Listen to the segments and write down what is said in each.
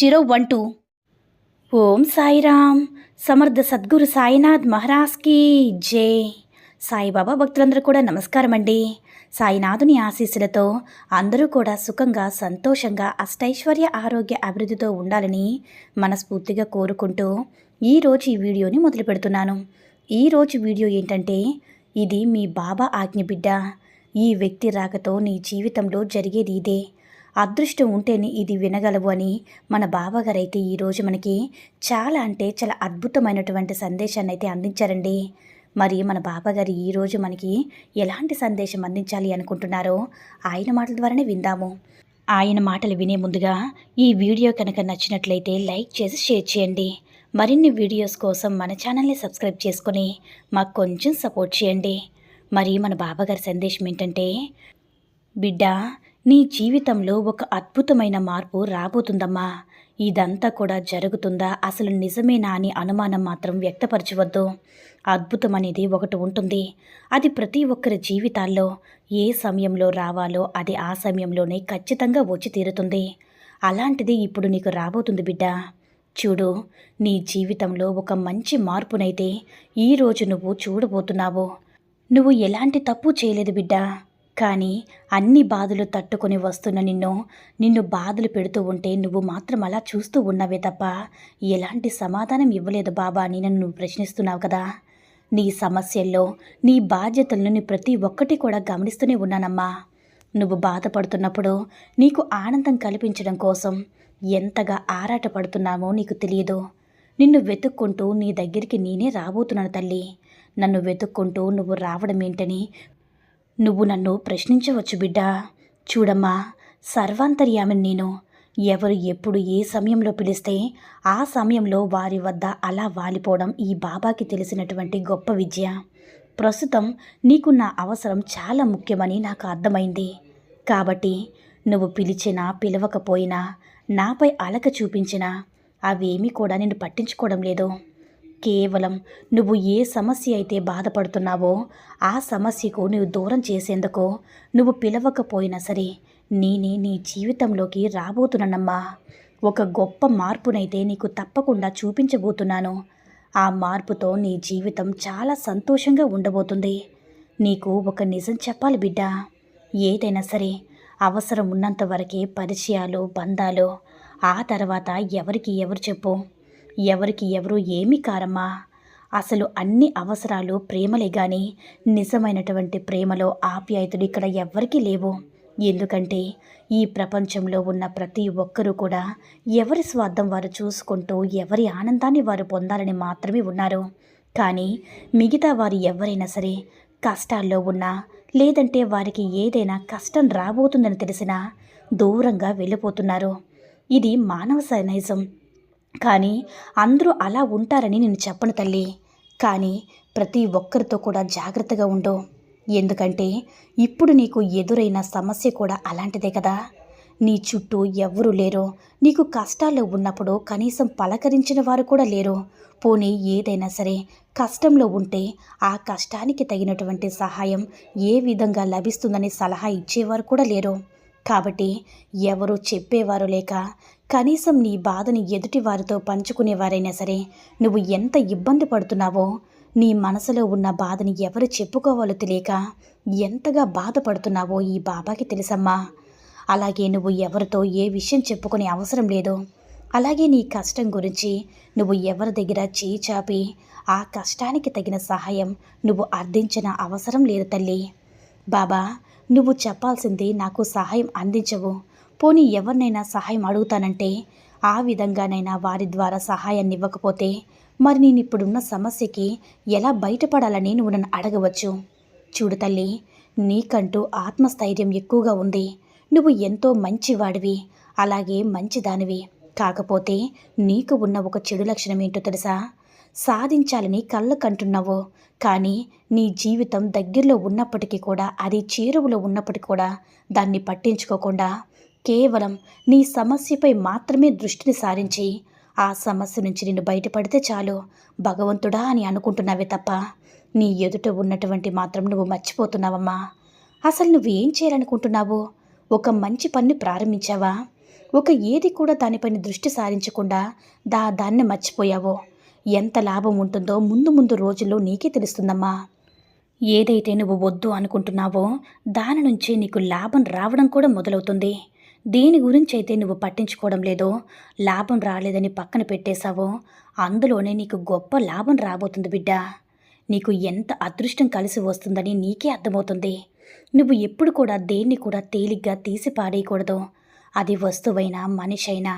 zero one two. Om Sairam. Samarth Sadguru Sainath మహారాజ్కి జై. సాయిబాబా భక్తులందరూ కూడా నమస్కారం అండి సాయినాథుని ఆశీస్సులతో అందరూ కూడా సుఖంగా సంతోషంగా అష్టైశ్వర్య ఆరోగ్య అభివృద్ధితో ఉండాలని మనస్ఫూర్తిగా కోరుకుంటూ ఈరోజు ఈ వీడియోని మొదలు పెడుతున్నాను. ఈరోజు వీడియో ఏంటంటే ఇది మీ బాబా ఆజ్ఞ బిడ్డ. ఈ వ్యక్తి రాకతో నీ జీవితంలో జరిగేది ఇదే. అదృష్టం ఉంటేనే ఇది వినగలవు అని మన బావగారైతే ఈరోజు మనకి చాలా అంటే చాలా అద్భుతమైనటువంటి సందేశాన్ని అయితే అందించారండి. మరి మన బాబాగారు ఈరోజు మనకి ఎలాంటి సందేశం అందించాలి అనుకుంటున్నారో ఆయన మాటల ద్వారానే విందాము. ఆయన మాటలు వినే ముందుగా ఈ వీడియో కనుక నచ్చినట్లయితే లైక్ చేసి షేర్ చేయండి. మరిన్ని వీడియోస్ కోసం మన ఛానల్ని సబ్స్క్రైబ్ చేసుకొని మాకు కొంచెం సపోర్ట్ చేయండి. మరి మన బాబాగారి సందేశం ఏంటంటే బిడ్డ నీ జీవితంలో ఒక అద్భుతమైన మార్పు రాబోతుందమ్మా. ఇదంతా కూడా జరుగుతుందా? అసలు నిజమేనా అని అనుమానం మాత్రం వ్యక్తపరచవద్దు. అద్భుతం అనేది ఒకటి ఉంటుంది. అది ప్రతి ఒక్కరి జీవితాల్లో ఏ సమయంలో రావాలో అది ఆ సమయంలోనే ఖచ్చితంగా వచ్చి తీరుతుంది. అలాంటిది ఇప్పుడు నీకు రాబోతుంది బిడ్డ. చూడు నీ జీవితంలో ఒక మంచి మార్పునైతే ఈరోజు నువ్వు చూడబోతున్నావు. నువ్వు ఎలాంటి తప్పు చేయలేదు బిడ్డా. కానీ అన్ని బాధలు తట్టుకొని వస్తున్న నిన్ను నిన్ను బాధలు పెడుతూ ఉంటే నువ్వు మాత్రం అలా చూస్తూ ఉన్నవే తప్ప ఎలాంటి సమాధానం ఇవ్వలేదు బాబా అని నన్ను నువ్వు ప్రశ్నిస్తున్నావు కదా. నీ సమస్యల్లో నీ బాధ్యతలను ప్రతి ఒక్కటి కూడా గమనిస్తూనే ఉన్నానమ్మా. నువ్వు బాధపడుతున్నప్పుడు నీకు ఆనందం కల్పించడం కోసం ఎంతగా ఆరాటపడుతున్నామో నీకు తెలియదు. నిన్ను వెతుక్కుంటూ నీ దగ్గరికి నేనే రాబోతున్నాను తల్లి. నన్ను వెతుక్కుంటూ నువ్వు రావడం ఏంటని నువ్వు నన్ను ప్రశ్నించవచ్చు బిడ్డా. చూడమ్మా సర్వాంతర్యామిని నేను. ఎవరు ఎప్పుడు ఏ సమయంలో పిలిస్తే ఆ సమయంలో వారి వద్ద అలా వాలిపోవడం ఈ బాబాకి తెలిసినటువంటి గొప్ప విద్య. ప్రస్తుతం నీకు నా అవసరం చాలా ముఖ్యమని నాకు అర్థమైంది. కాబట్టి నువ్వు పిలిచినా పిలవకపోయినా నాపై అలక చూపించినా అవేమీ కూడా నేను పట్టించుకోవడం లేదు. కేవలం నువ్వు ఏ సమస్య అయితే బాధపడుతున్నావో ఆ సమస్యకు నువ్వు దూరం చేసేందుకు నువ్వు పిలవకపోయినా సరే నేనే నీ జీవితంలోకి రాబోతున్నానమ్మా. ఒక గొప్ప మార్పునైతే నీకు తప్పకుండా చూపించబోతున్నాను. ఆ మార్పుతో నీ జీవితం చాలా సంతోషంగా ఉండబోతుంది. నీకు ఒక నిజం చెప్పాలి బిడ్డ. ఏదైనా సరే అవసరం ఉన్నంత వరకే పరిచయాలు బంధాలు ఆ తర్వాత ఎవరికి ఎవరు చెప్పు. ఎవరికి ఎవరు ఏమి కారమ్మా? అసలు అన్ని అవసరాలు ప్రేమలే గాని నిజమైనటువంటి ప్రేమలో ఆప్యాయతలు ఇక్కడ ఎవ్వరికీ లేవు. ఎందుకంటే ఈ ప్రపంచంలో ఉన్న ప్రతి ఒక్కరూ కూడా ఎవరి స్వార్థం వారు చూసుకుంటూ ఎవరి ఆనందాన్ని వారు పొందాలని మాత్రమే ఉన్నారు. కానీ మిగతా వారు ఎవరైనా సరే కష్టాల్లో ఉన్నా లేదంటే వారికి ఏదైనా కష్టం రాబోతుందని తెలిసినా దూరంగా వెళ్ళిపోతున్నారు. ఇది మానవ సైనైజం. కానీ అందరూ అలా ఉంటారని నేను చెప్పను తల్లి. కానీ ప్రతి ఒక్కరితో కూడా జాగ్రత్తగా ఉండు. ఎందుకంటే ఇప్పుడు నీకు ఎదురైన సమస్య కూడా అలాంటిదే కదా. నీ చుట్టూ ఎవ్వరూ లేరు. నీకు కష్టాల్లో ఉన్నప్పుడు కనీసం పలకరించిన వారు కూడా లేరు. పోనీ ఏదైనా సరే కష్టంలో ఉంటే ఆ కష్టానికి తగినటువంటి సహాయం ఏ విధంగా లభిస్తుందని సలహా ఇచ్చేవారు కూడా లేరు. కాబట్టి ఎవరు చెప్పేవారు లేక కనీసం నీ బాధని ఎదుటి వారితో పంచుకునేవారైనా సరే నువ్వు ఎంత ఇబ్బంది పడుతున్నావో నీ మనసులో ఉన్న బాధని ఎవరు చెప్పుకోవాలో తెలియక ఎంతగా బాధపడుతున్నావో ఈ బాబాకి తెలుసమ్మా. అలాగే నువ్వు ఎవరితో ఏ విషయం చెప్పుకునే అవసరం లేదు. అలాగే నీ కష్టం గురించి నువ్వు ఎవరి దగ్గర చేయి చాపి ఆ కష్టానికి తగిన సహాయం నువ్వు అర్థించిన అవసరం లేదు తల్లి. బాబా నువ్వు చెప్పాల్సింది నాకు సహాయం అందించవు. పోనీ ఎవరినైనా సహాయం అడుగుతానంటే? ఆ విధంగానైనా వారి ద్వారా సహాయాన్ని ఇవ్వకపోతే? మరి నేను ఇప్పుడున్న సమస్యకి ఎలా బయటపడాలని నువ్వు నన్ను అడగవచ్చు? చూడు తల్లి నీకంటూ ఆత్మస్థైర్యం ఎక్కువగా ఉంది. నువ్వు ఎంతో మంచివాడివి అలాగే మంచిదానివి. కాకపోతే నీకు ఉన్న ఒక చెడు లక్షణం ఏంటో తెలుసా? సాధించాలని కళ్ళు కంటున్నావో కానీ నీ జీవితం దగ్గరలో ఉన్నప్పటికీ కూడా అది చేరువలో ఉన్నప్పటికీ కూడా దాన్ని పట్టించుకోకుండా కేవలం నీ సమస్యపై మాత్రమే దృష్టిని సారించి ఆ సమస్య నుంచి నేను బయటపడితే చాలు భగవంతుడా అని అనుకుంటున్నావే తప్ప నీ ఎదుట ఉన్నటువంటి మాత్రం నువ్వు మర్చిపోతున్నావమ్మా. అసలు నువ్వు ఏం చేయాలనుకుంటున్నావు? ఒక మంచి పని ప్రారంభించావా? ఒక ఏది కూడా దానిపైన దృష్టి సారించకుండా దా దాన్ని మర్చిపోయావో? ఎంత లాభం ఉంటుందో ముందు ముందు రోజుల్లో నీకే తెలుస్తుందమ్మా. ఏదైతే నువ్వు వద్దు అనుకుంటున్నావో దాని నుంచి నీకు లాభం రావడం కూడా మొదలవుతుంది. దేని గురించి అయితే నువ్వు పట్టించుకోవడం లేదో లాభం రాలేదని పక్కన పెట్టేశావో అందులోనే నీకు గొప్ప లాభం రాబోతుంది బిడ్డ. నీకు ఎంత అదృష్టం కలిసి వస్తుందని నీకే అర్థమవుతుంది. నువ్వు ఎప్పుడు కూడా దేన్ని కూడా తేలిగ్గా తీసి పాడేయకూడదు అది వస్తువైనా మనిషి అయినా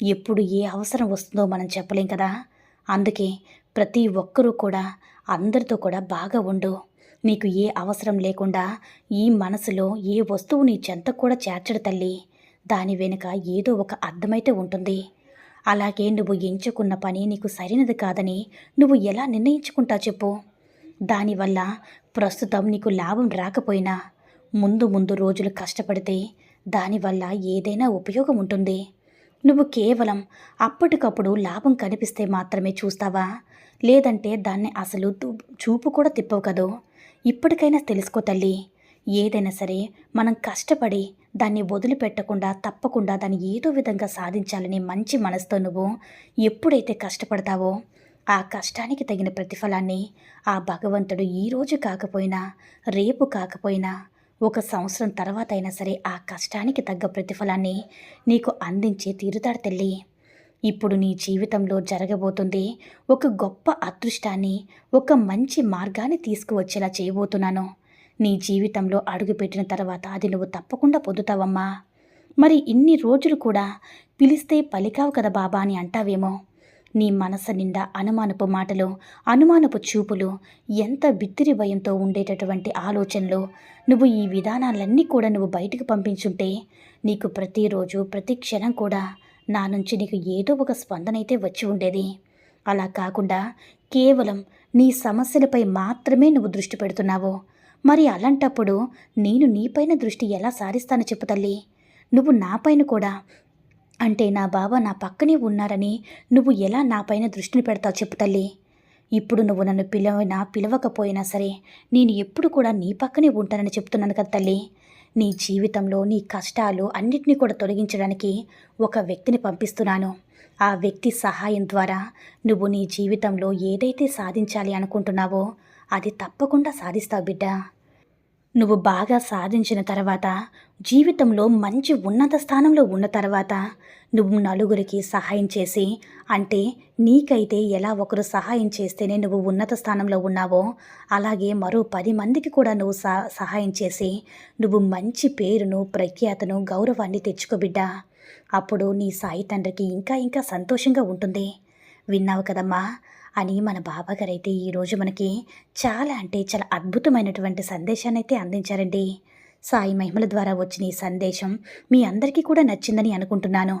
ఎప్పుడు ఏ అవసరం వస్తుందో మనం చెప్పలేం కదా. అందుకే ప్రతి ఒక్కరూ కూడా అందరితో కూడా బాగా ఉండు. నీకు ఏ అవసరం లేకుండా ఈ మనసులో ఏ వస్తువు నీ చెంత కూడా చేర్చడు తల్లి. దాని వెనుక ఏదో ఒక అర్థమైతే ఉంటుంది. అలాగే నువ్వు ఎంచుకున్న పని నీకు సరైనది కాదని నువ్వు ఎలా నిర్ణయించుకుంటా చెప్పు. దానివల్ల ప్రస్తుతం నీకు లాభం రాకపోయినా ముందు ముందు రోజులు కష్టపడితే దానివల్ల ఏదైనా ఉపయోగం ఉంటుంది. నువ్వు కేవలం అప్పటికప్పుడు లాభం కనిపిస్తే మాత్రమే చూస్తావా? లేదంటే దాన్ని అసలు చూపు కూడా తిప్పవు కదో? ఇప్పటికైనా తెలుసుకో తల్లి. ఏదైనా సరే మనం కష్టపడి దాన్ని వదిలిపెట్టకుండా తప్పకుండా దాన్ని ఏదో విధంగా సాధించాలని మంచి మనసుతో నువ్వు ఎప్పుడైతే కష్టపడతావో ఆ కష్టానికి తగిన ప్రతిఫలాన్ని ఆ భగవంతుడు ఈరోజు కాకపోయినా రేపు కాకపోయినా ఒక సంవత్సరం తర్వాత అయినా సరే ఆ కష్టానికి తగ్గ ప్రతిఫలాన్ని నీకు అందించే తీరుతాడు తల్లి. ఇప్పుడు నీ జీవితంలో జరగబోతుంది ఒక గొప్ప అదృష్టాన్ని ఒక మంచి మార్గాన్ని తీసుకువచ్చేలా చేయబోతున్నాను. నీ జీవితంలో అడుగుపెట్టిన తర్వాత అది నువ్వు తప్పకుండా పొందుతావమ్మా. మరి ఇన్ని రోజులు కూడా పిలిస్తే పలికావు కదా బాబా అని అంటావేమో. నీ మనసు నిండా అనుమానపు మాటలు అనుమానపు చూపులు ఎంత బిత్తిరి భయంతో ఉండేటటువంటి ఆలోచనలు. నువ్వు ఈ విధానాలన్నీ కూడా నువ్వు బయటకు పంపించుంటే నీకు ప్రతిరోజు ప్రతి క్షణం కూడా నా నుంచి నీకు ఏదో ఒక స్పందన అయితే వచ్చి ఉండేది. అలా కాకుండా కేవలం నీ సమస్యలపై మాత్రమే నువ్వు దృష్టి పెడుతున్నావు. మరి అలాంటప్పుడు నేను నీపైన దృష్టి ఎలా సారిస్తాను చెప్పు తల్లి. నువ్వు నాపైన కూడా అంటే నా బావ నా పక్కనే ఉన్నారని నువ్వు ఎలా నాపైన దృష్టిని పెడతావు చెప్పు తల్లి. ఇప్పుడు నువ్వు నన్ను పిలవైనా పిలవకపోయినా సరే నేను ఎప్పుడు కూడా నీ పక్కనే ఉంటానని చెప్తున్నాను కదా తల్లి. నీ జీవితంలో నీ కష్టాలు అన్నిటినీ కూడా తొలగించడానికి ఒక వ్యక్తిని పంపిస్తున్నాను. ఆ వ్యక్తి సహాయం ద్వారా నువ్వు నీ జీవితంలో ఏదైతే సాధించాలి అనుకుంటున్నావో అది తప్పకుండా సాధిస్తావు బిడ్డ. నువ్వు బాగా సాధించిన తర్వాత జీవితంలో మంచి ఉన్నత స్థానంలో ఉన్న తర్వాత నువ్వు నలుగురికి సహాయం చేసి అంటే నీకైతే ఎలా ఒకరు సహాయం చేస్తేనే నువ్వు ఉన్నత స్థానంలో ఉన్నావో అలాగే మరో పది మందికి కూడా నువ్వు సహ సహాయం చేసి నువ్వు మంచి పేరును ప్రఖ్యాతను గౌరవాన్ని తెచ్చుకోబిడ్డా అప్పుడు నీ సాయి తండ్రికి ఇంకా ఇంకా సంతోషంగా ఉంటుంది. విన్నావు కదమ్మా? అని మన బాబాగారు అయితే ఈరోజు మనకి చాలా అంటే చాలా అద్భుతమైనటువంటి సందేశాన్ని అయితే అందించారండి. సాయి మహిమల ద్వారా వచ్చిన ఈ సందేశం మీ అందరికీ కూడా నచ్చిందని అనుకుంటున్నాను.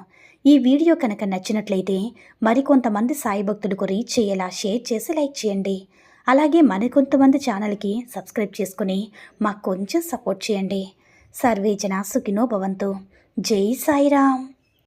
ఈ వీడియో కనుక నచ్చినట్లయితే మరికొంతమంది సాయి భక్తులకు రీచ్ చేయేలా షేర్ చేసి లైక్ చేయండి. అలాగే మరికొంతమంది ఛానల్కి సబ్స్క్రైబ్ చేసుకుని మాకు కొంచెం సపోర్ట్ చేయండి. సర్వే జనా సుఖినో భవంతు. జై సాయిరామ్.